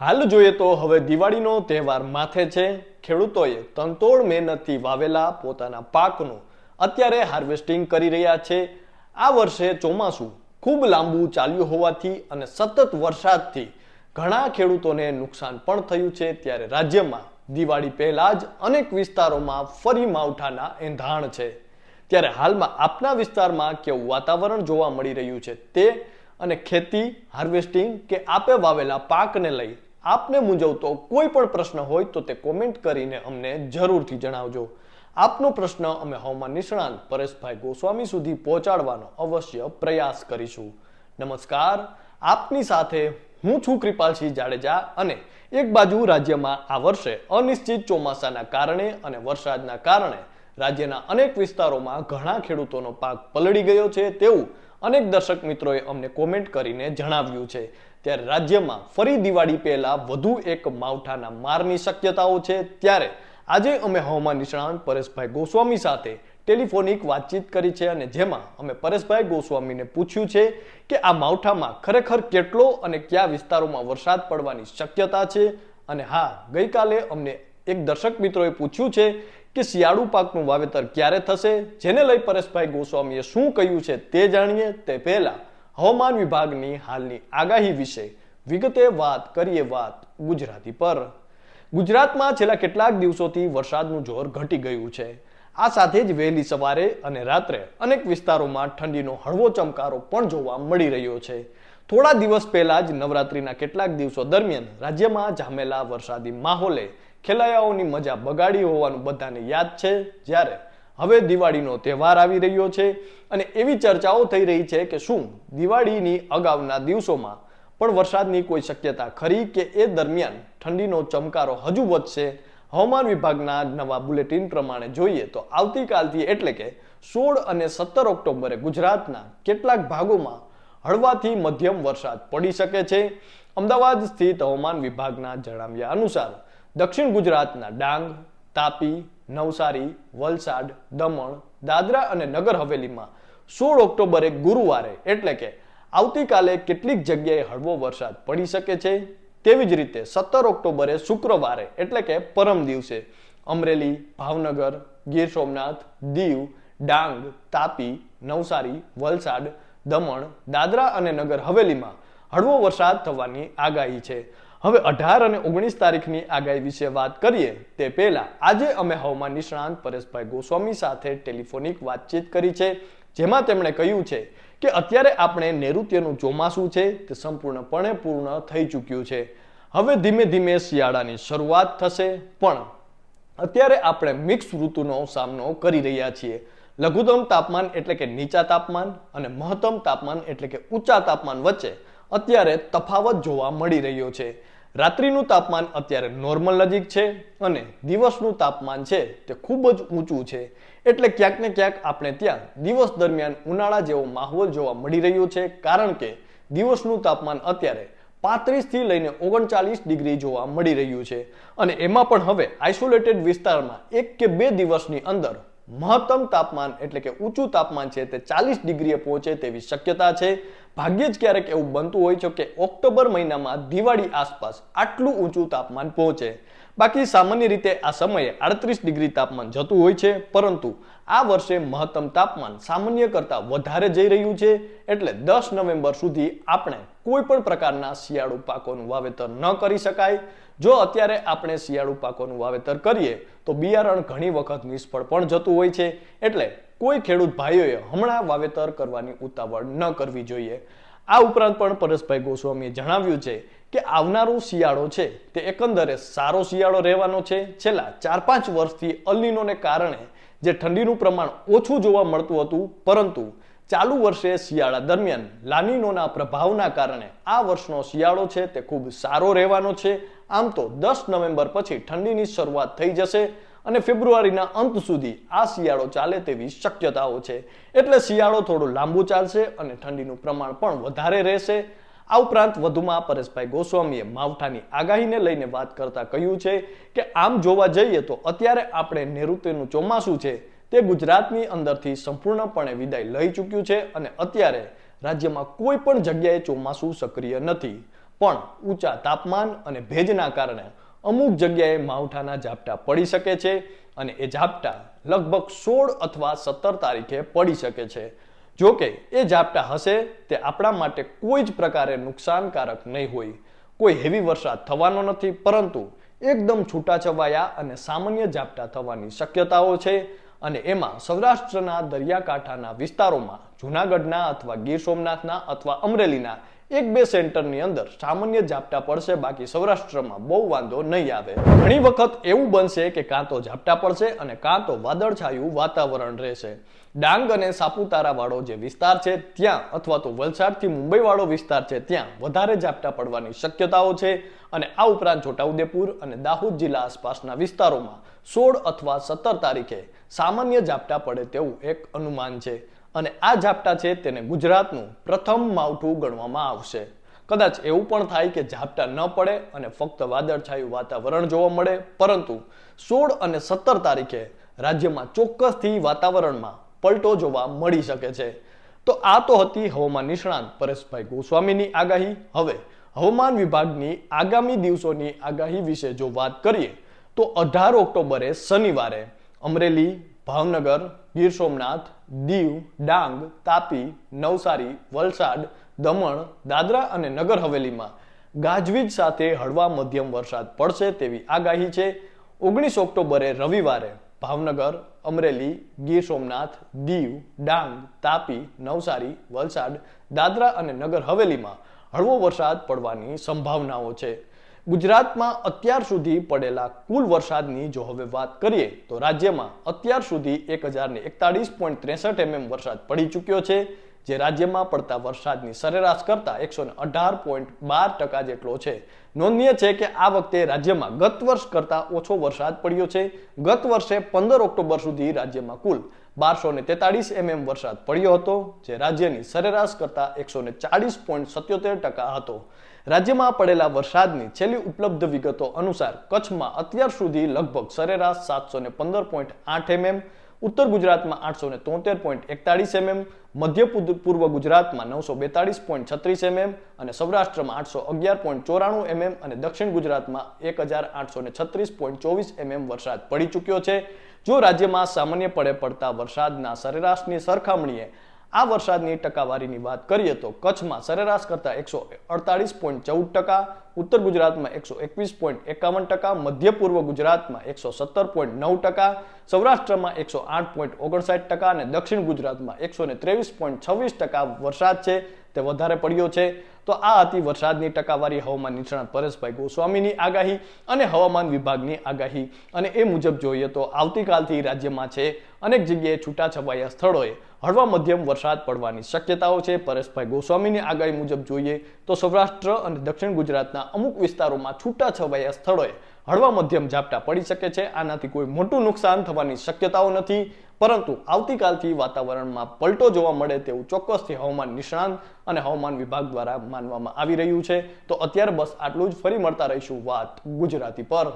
હાલ જોઈએ તો હવે દિવાળીનો તહેવાર માથે છે. ખેડૂતોએ તંતોડ મહેનતથી વાવેલા પોતાના પાકનું અત્યારે હાર્વેસ્ટિંગ કરી રહ્યા છે. આ વર્ષે ચોમાસું ખૂબ લાંબુ ચાલ્યું હોવાથી અને સતત વરસાદથી ઘણા ખેડૂતોને નુકસાન પણ થયું છે. ત્યારે રાજ્યમાં દિવાળી પહેલા જ અનેક વિસ્તારોમાં ફરી માવઠાના એંધાણ છે. ત્યારે હાલમાં આપના વિસ્તારમાં કેવું વાતાવરણ જોવા મળી રહ્યું છે તે અને ખેતી, હાર્વેસ્ટિંગ કે આપે વાવેલા પાકને લઈ આપને મૂંઝવતો કોઈ પણ પ્રશ્ન હોય તો તે કોમેન્ટ કરીને અમને જરૂરથી જણાવજો. આપનો પ્રશ્ન અમે હવામાન નિષ્ણાંત પરેશભાઈ ગોસ્વામી સુધી પહોંચાડવાનો અવશ્ય પ્રયાસ કરીશું. નમસ્કાર, આપની સાથે હું છું કૃપાલસિંહ જાડેજા અને એક બાજુ રાજ્યમાં આ વર્ષે અનિશ્ચિત ચોમાસાના કારણે અને વરસાદના કારણે રાજ્યના અનેક વિસ્તારોમાં ઘણા ખેડૂતોનો પાક પલળી ગયો છે તેવું અનેક દર્શક મિત્રોએ અમને કોમેન્ટ કરીને જણાવ્યું છે. ત્યારે રાજ્યમાં ફરી દિવાળી પહેલા વધુ એક માવઠાના મારની શક્યતાઓ છે. ત્યારે આજે અમે હવામાન નિષ્ણાંત પરેશભાઈ ગોસ્વામી સાથે ટેલિફોનિક વાતચીત કરી છે અને જેમાં અમે પરેશભાઈ ગોસ્વામીને પૂછ્યું છે કે આ માવઠામાં ખરેખર કેટલો અને કયા વિસ્તારોમાં વરસાદ પડવાની શક્યતા છે? અને હા, ગઈકાલે અમને એક દર્શક મિત્રોએ પૂછ્યું છે કે શિયાળુ પાકનું વાવેતર ક્યારે થશે? જેને લઈ પરેશભાઈ ગોસ્વામીએ શું કહ્યું છે તે જાણીએ. તે પહેલા હવામાન વિભાગની હાલની આગાહી વિશે વિગતે વાત કરીએ વાત ગુજરાતી પર. ગુજરાતમાં છેલ્લા કેટલાક દિવસોથી વરસાદનું જોર ઘટી ગયું છે. આ સાથે જ વહેલી સવારે અને રાત્રે અનેક વિસ્તારોમાં ઠંડીનો હળવો ચમકારો પણ જોવા મળી રહ્યો છે. થોડા દિવસ પહેલા જ નવરાત્રીના કેટલાક દિવસો દરમિયાન રાજ્યમાં જામેલા વરસાદી માહોલે ખેલૈયાઓની મજા બગાડી હોવાનું બધાને યાદ છે. જ્યારે હવે દિવાળીનો તહેવાર આવી રહ્યો છે અને એવી ચર્ચાઓ થઈ રહી છે કે શું દિવાળીની અગાઉના દિવસોમાં પણ વરસાદની કોઈ શક્યતા ખરી કે એ દરમિયાન ઠંડીનો ચમકારો હજુ વધશે? હવામાન વિભાગના નવા બુલેટિન પ્રમાણે જોઈએ તો આવતીકાલથી એટલે કે સોળ અને સત્તર ઓક્ટોબરે ગુજરાતના કેટલાક ભાગોમાં હળવાથી મધ્યમ વરસાદ પડી શકે છે. અમદાવાદ સ્થિત હવામાન વિભાગના જણાવ્યા અનુસાર દક્ષિણ ગુજરાતના ડાંગ તાપી, નવસારી, વલસાડ, દમણ, દાદરા અને નગર હવેલીમાં સોળ ઓક્ટોબરે ગુરુવારે, એટલે કે આવતીકાલે કેટલીક જગ્યાએ હળવો વરસાદ પડી શકે છે. તેવી જ રીતે સત્તર ઓક્ટોબરે શુક્રવારે, એટલે કે પરમ દિવસે, અમરેલી, ભાવનગર, ગીર સોમનાથ, દીવ, ડાંગ, તાપી, નવસારી, વલસાડ, દમણ, દાદરા અને નગર હવેલીમાં હળવો વરસાદ થવાની આગાહી છે. હવે અઢાર અને ઓગણીસ તારીખની આગાહી વિશે વાત કરીએ, તે પહેલા આજે અમે હવામાન નિષ્ણાંત પરેશભાઈ ગોસ્વામી સાથે ટેલિફોનિક વાતચીત કરી છે, જેમાં તેમણે કહ્યું છે કે અત્યારે આપણે નૈઋત્યનું ચોમાસું છે, તે સંપૂર્ણપણે પૂર્ણ થઈ ચૂક્યું છે. હવે ધીમે ધીમે શિયાળાની શરૂઆત થશે, પણ અત્યારે આપણે મિક્સ ઋતુનો સામનો કરી રહ્યા છીએ. લઘુત્તમ તાપમાન એટલે કે નીચા તાપમાન અને મહત્તમ તાપમાન એટલે કે ઊંચા તાપમાન વચ્ચે. અત્યારે તફાવત જોવા મળી રહ્યો છે. રાત્રિનું તાપમાન અત્યારે નોર્મલ નજીક છે અને દિવસનું તાપમાન છે તે ખૂબ જ ઊંચું છે. એટલે ક્યાંક ને ક્યાંક આપણે ત્યાં દિવસ દરમિયાન ઉનાળા જેવો માહોલ જોવા મળી રહ્યો છે કારણ કે દિવસનું તાપમાન અત્યારે પાંત્રીસથી લઈને ઓગણચાલીસ ડિગ્રી જોવા મળી રહ્યું છે. અને એમાં પણ હવે આઇસોલેટેડ વિસ્તારમાં એક કે બે દિવસની અંદર મહત્તમ તાપમાન એટલે કે ઊંચું તાપમાન છે તે ચાલીસ ડિગ્રીએ પહોંચે તેવી શક્યતા છે. ભાગ્યે જ ક્યારેક એવું બનતું હોય છે કે ઓક્ટોબર મહિનામાં દિવાળી આસપાસ આટલું ઊંચું તાપમાન પહોંચે. બાકી સામાન્ય રીતે આ સમયે આડત્રીસ ડિગ્રી તાપમાન જતું હોય છે, પરંતુ આ વર્ષે મહત્તમ તાપમાન સામાન્ય કરતાં વધારે જઈ રહ્યું છે, એટલે દસ નવેમ્બર સુધી આપણે કોઈ પણ પ્રકારના શિયાળુ પાકોનું વાવેતર ન કરી શકાય. જો અત્યારે આપણે શિયાળુ પાકોનું વાવેતર કરીએ, તો બિયારણ ઘણી વખત નિષ્ફળ પણ જતું હોય છે. એટલે કોઈ ખેડૂત ભાઈઓએ હમણાં વાવેતર કરવાની ઉતાવળ ન કરવી જોઈએ. આ ઉપરાંત પણ પરેશભાઈ ગોસ્વામીએ જણાવ્યું છે કે આવનારો શિયાળો છે તે એકંદરે સારો શિયાળો રહેવાનો છે. છેલ્લા ચાર પાંચ વર્ષથી અલ્લીનોને કારણે જે ઠંડીનું પ્રમાણ ઓછું જોવા મળતું હતું, પરંતુ ચાલુ વર્ષે શિયાળા દરમિયાન લાનીનોના પ્રભાવના કારણે આ વર્ષનો શિયાળો છે તે ખૂબ સારો રહેવાનો છે. આમ તો દસ નવેમ્બર પછી ઠંડીની શરૂઆત થઈ જશે અને ફેબ્રુઆરીના અંત સુધી આ શિયાળો ચાલે તેવી શક્યતાઓ છે. એટલે શિયાળો થોડો લાંબુ ચાલશે અને ઠંડીનું પ્રમાણ પણ વધારે રહેશે. આ ઉપરાંત વધુમાં પરેશભાઈ ગોસ્વામીએ માવઠાની આગાહીને લઈને વાત કરતા કહ્યું છે કે આમ જોવા જઈએ તો અત્યારે આપણે નૈઋત્યનું ચોમાસું છે. તે ગુજરાતની અંદરથી સંપૂર્ણપણે વિદાય લઈ ચૂક્યું છે અને અત્યારે રાજ્યમાં કોઈ પણ જગ્યાએ ચોમાસું સક્રિય નથી. પણ ઊંચા તાપમાન અને ભેજના કારણે અમુક જગ્યાએ માવઠાના ઝાપટા પડી શકે છે અને એ ઝાપટા લગભગ સોળ અથવા સત્તર તારીખે પડી શકે છે. જો કે એ ઝાપટા હશે તે આપણા માટે કોઈ જ પ્રકારે નુકસાનકારક નહીં હોય. કોઈ હેવી વરસાદ થવાનો નથી, પરંતુ એકદમ છૂટાછવાયા અને સામાન્ય ઝાપટા થવાની શક્યતાઓ છે અને એમાં સૌરાષ્ટ્રના દરિયાકાંઠાના વિસ્તારોમાં જૂનાગઢના અથવા ગીર સોમનાથના અથવા અમરેલીના એક બે સેન્ટરની અંદર સામાન્ય ઝાપટા પડશે, બાકી સૌરાષ્ટ્રમાં બહુ વાંધો નહીં આવે. ઘણી વખત એવું બનશે કે કાં તો ઝાપટા પડશે અને કાં તો વાદળછાયું વાતાવરણ રહેશે. ડાંગ અને સાપુતારા વાળો જે વિસ્તાર છે, ત્યાં અથવા તો વલસાડથી મુંબઈ વાળો વિસ્તાર છે, ત્યાં વધારે ઝાપટા પડવાની શક્યતાઓ છે અને આ ઉપરાંત છોટાઉદેપુર અને દાહોદ જિલ્લા આસપાસના વિસ્તારોમાં સોળ અથવા સત્તર તારીખે સામાન્ય ઝાપટા પડે તેવું એક અનુમાન છે. અને આ ઝાપટા છે તેને ગુજરાતનું પ્રથમ માવઠું ગણવામાં આવશે. કદાચ એવું પણ થાય કે ઝાપટા ન પડે અને ફક્ત વાદળછાયું વાતાવરણ જોવા મળે, પરંતુ સોળ અને સત્તર તારીખે રાજ્યમાં ચોક્કસથી વાતાવરણમાં પલટો જોવા મળી શકે છે. તો આ તો હતી હવામાન નિષ્ણાંત પરેશભાઈ ગોસ્વામીની આગાહી. હવે હવામાન વિભાગની આગામી દિવસોની આગાહી વિશે જો વાત કરીએ તો અઢાર ઓક્ટોબરે શનિવારે અમરેલી, ભાવનગર, ગીર સોમનાથ, દીવ, ડાંગ, તાપી, નવસારી, વલસાડ, દમણ, દાદરા અને નગર હવેલીમાં ગાજવીજ સાથે હળવા મધ્યમ વરસાદ પડશે તેવી આગાહી છે. ઓગણીસ ઓક્ટોબરે રવિવારે ભાવનગર, અમરેલી, ગીર સોમનાથ, દીવ, ડાંગ, તાપી, નવસારી, વલસાડ, દાદરા અને નગર હવેલીમાં હળવો વરસાદ પડવાની સંભાવનાઓ છે. ગુજરાતમાં અત્યાર સુધી પડેલા કુલ વરસાદની જો હવે વાત કરીએ તો રાજ્યમાં અત્યાર સુધી એક હજારને એકતાળીસ પોઈન્ટ ત્રેસઠ એમએમ વરસાદ પડી ચૂક્યો છે, જે રાજ્યમાં પડતા વરસાદની સરેરાશ કરતાં એકસો ને અઢાર પોઈન્ટ બાર ટકા જેટલો છે. નોંધનીય છે કે આ વખતે રાજ્યમાં ગત વર્ષ કરતાં ઓછો વરસાદ પડ્યો છે. ગત વર્ષે પંદર ઓક્ટોબર સુધી રાજ્યમાં કુલ બારસો ને તેતાળીસ એમએમ વરસાદ પડ્યો હતો, જે રાજ્યની સરેરાશ કરતાં એકસો ને ચાળીસ પોઈન્ટ સત્યોતેર ટકા હતો. રાજ્યમાં પડેલા વરસાદની છેલ્લી ઉપલબ્ધ વિગતો અનુસાર કચ્છમાં અત્યાર સુધી લગભગ સરેરાશ સાતસો ને પંદર પોઈન્ટ આઠ એમએમ, ઉત્તર ગુજરાતમાં આઠસો ને તોતેર પોઈન્ટ એકતાળીસ એમએમ, મધ્ય પૂર્વ- ગુજરાતમાં નવસો બેતાળીસ પોઈન્ટ છત્રીસ એમએમ અને સૌરાષ્ટ્રમાં આઠસો અગિયાર પોઈન્ટ ચોરાણું એમએમ અને દક્ષિણ ગુજરાતમાં એક હજાર આઠસો ને છત્રીસ પોઈન્ટ ચોવીસ એમએમ વરસાદ પડી ચૂક્યો છે. જો રાજ્યમાં સામાન્ય પડે પડતા વરસાદના સરેરાશની સરખામણીએ આ વરસાદની ટકાવારીની વાત કરીએ તો કચ્છમાં સરેરાશ કરતા એકસો અડતાલીસ પોઈન્ટ ચૌદ ટકા ઉત્તર ગુજરાતમાં એકસો એકવીસ પોઈન્ટ એકાવન ટકા, મધ્ય પૂર્વ ગુજરાતમાં એકસો સત્તર પોઈન્ટ નવ ટકા, સૌરાષ્ટ્રમાં એકસો આઠ પોઈન્ટ ઓગણસાઠ ટકા અને દક્ષિણ ગુજરાતમાં એકસો ને ત્રેવીસ પોઈન્ટ છવ્વીસ ટકા વરસાદ છે. તે વધારે પડ્યો છે. તો આ હતી વરસાદની ટકાવારી હવામાન નિષ્ણાત પરેશભાઈ ગોસ્વામીની આગાહી અને હવામાન વિભાગની આગાહી. અને એ મુજબ જોઈએ તો આવતીકાલથી રાજ્યમાં છે અનેક જગ્યાએ છૂટાછવાયા સ્થળોએ હળવા મધ્યમ વરસાદ પડવાની શક્યતાઓ છે. પરેશભાઈ ગોસ્વામીની આગાહી મુજબ જોઈએ તો સૌરાષ્ટ્ર અને દક્ષિણ ગુજરાતના અમુક વિસ્તારોમાં છૂટાછવાયા સ્થળોએ હળવા મધ્યમ ઝાપટા પડી શકે છે. આનાથી કોઈ મોટું નુકસાન થવાની શક્યતાઓ નથી. પરંતુ આવતીકાલથી વાતાવરણમાં પલટો જોવા મળે તેવું ચોક્કસથી હવામાન નિષ્ણાંત અને હવામાન વિભાગ દ્વારા માનવામાં આવી રહ્યું છે. તો અત્યારે બસ આટલું જ. ફરી મળતા રહીશું વાત ગુજરાતી પર.